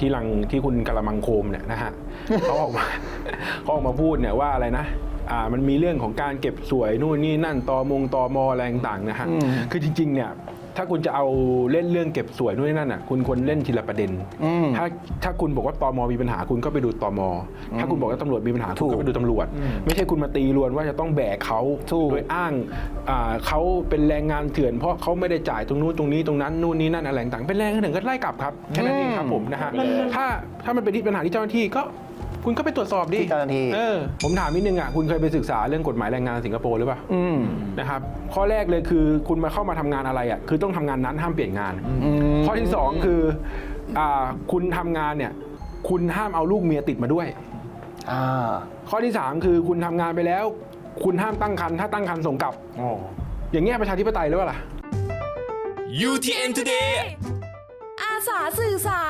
ที่รังที่คุณกะละมังโคมเนี่ยนะฮะเขาออกมาเขาออกมาพูดเนี่ยว่าอะไรนะ อ่ามันมีเรื่องของการเก็บสวยนู่นนี่นั่นตอมงตอมออะไรต่างๆนะฮะคือจริงๆเนี่ยถ้าคุณจะเอาเล่นเรื่องเก็บสวยนู่นนี่นั่นอะคุณควรเล่นทีละประเด็นอืมถ้าถ้าคุณบอกว่าตอมอมีปัญหาคุณก็ไปดูตอมอถ้าคุณบอกว่าตำรวจมีปัญหาถูคุณกก็ไปดูตำรวจ ไม่ใช่คุณมาตีรวนว่าจะต้องแบกเขาถูกโดยอ้างอ่าเขาเป็นแรงงานเถื่อนเพราะเขาไม่ได้จ่ายตรงนู้นตรงนี้ตรงนั้นนู่นนี่นั่นอะไรต่างๆเป็นแรงงานเถื่อนก็ไล่กลับครับแค่นั้นเองครับผมนะฮะถ้าถ้ามันเป็นที่ปัญหาที่เจ้าหน้าที่ก็ คุณก็ไปตรวจสอบดิที่เจ้าหน้าที่ เออผมถามนิดนึงอะคุณเคยไปศึกษาเรื่องกฎหมายแรงงานสิงคโปร์หรือเปล่า อืมนะครับข้อแรกเลยคือคุณมาเข้ามาทำงานอะไรอะคือต้องทำงานนั้นห้ามเปลี่ยนงานมข้อที่สองคืออ่าคุณทำงานเนี่ยคุณห้ามเอาลูกเมียติดมาด้วย อ่าข้อที่3คือคุณทำงานไปแล้ว คุณห้ามตั้งครรภ์ถ้าตั้งครรภ์ส่งกลับอย่างเงี้ยประชาธิปไตยหรือเปล่าล่ะ UTN Today อาสาสื่อสาร